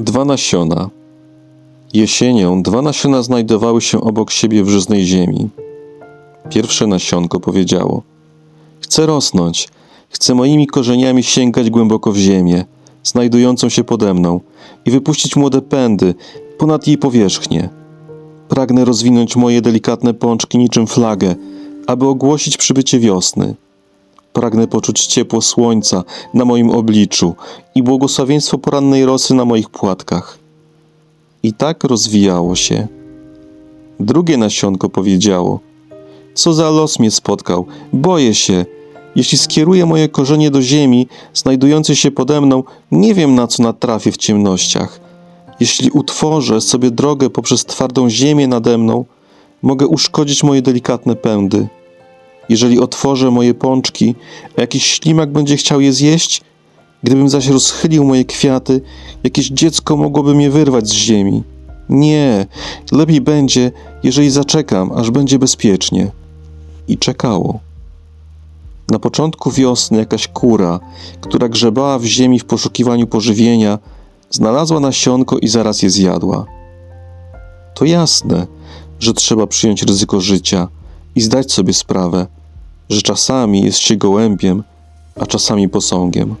Dwa nasiona. Jesienią dwa nasiona znajdowały się obok siebie w żyznej ziemi. Pierwsze nasionko powiedziało: Chcę rosnąć, chcę moimi korzeniami sięgać głęboko w ziemię, znajdującą się pode mną, i wypuścić młode pędy ponad jej powierzchnię. Pragnę rozwinąć moje delikatne pączki niczym flagę, aby ogłosić przybycie wiosny. Pragnę poczuć ciepło słońca na moim obliczu i błogosławieństwo porannej rosy na moich płatkach. I tak rozwijało się. Drugie nasionko powiedziało: Co za los mnie spotkał? Boję się. Jeśli skieruję moje korzenie do ziemi, znajdującej się pode mną, nie wiem na co natrafię w ciemnościach. Jeśli utworzę sobie drogę poprzez twardą ziemię nade mną, mogę uszkodzić moje delikatne pędy. Jeżeli otworzę moje pączki, a jakiś ślimak będzie chciał je zjeść, gdybym zaś rozchylił moje kwiaty, jakieś dziecko mogłoby mnie wyrwać z ziemi. Nie, lepiej będzie, jeżeli zaczekam, aż będzie bezpiecznie. I czekało. Na początku wiosny jakaś kura, która grzebała w ziemi w poszukiwaniu pożywienia, znalazła nasionko i zaraz je zjadła. To jasne, że trzeba przyjąć ryzyko życia i zdać sobie sprawę, że czasami jest się gołębiem, a czasami posągiem.